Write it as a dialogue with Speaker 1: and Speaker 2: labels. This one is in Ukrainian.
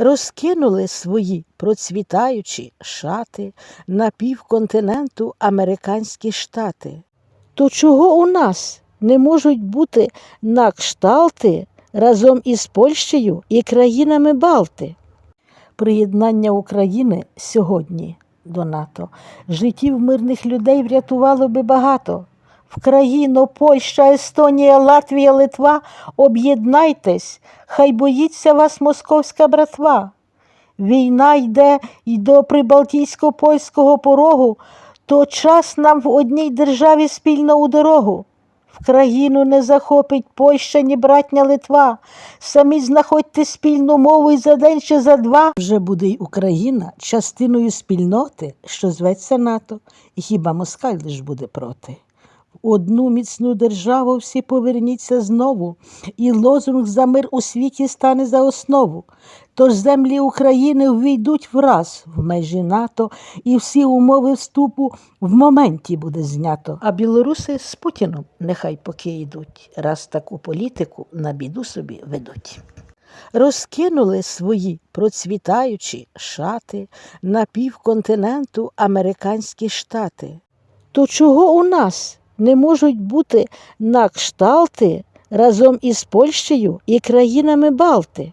Speaker 1: розкинули свої процвітаючі шати на півконтиненту американські штати. То чого у нас не можуть бути на кшталти разом із Польщею і країнами Балти? Приєднання України сьогодні до НАТО життів мирних людей врятувало би багато. В країну Польща, Естонія, Латвія, Литва, об'єднайтесь, хай боїться вас московська братва. Війна йде й до прибалтійсько-польського порогу, то час нам в одній державі спільно у дорогу. В країну не захопить Польща, ні братня Литва. Самі знаходьте спільну мову і за день чи за два. Вже буде й Україна частиною спільноти, що зветься НАТО, і хіба москаль лиш буде проти. Одну міцну державу всі поверніться знову, і лозунг за мир у світі стане за основу. Тож землі України ввійдуть враз в межі НАТО, і всі умови вступу в моменті буде знято. А білоруси з Путіном нехай поки йдуть, раз таку політику на біду собі ведуть. Розкинули свої процвітаючі шати на півконтиненту американські штати. То чого у нас не можуть бути на кшталти разом із Польщею і країнами Балти?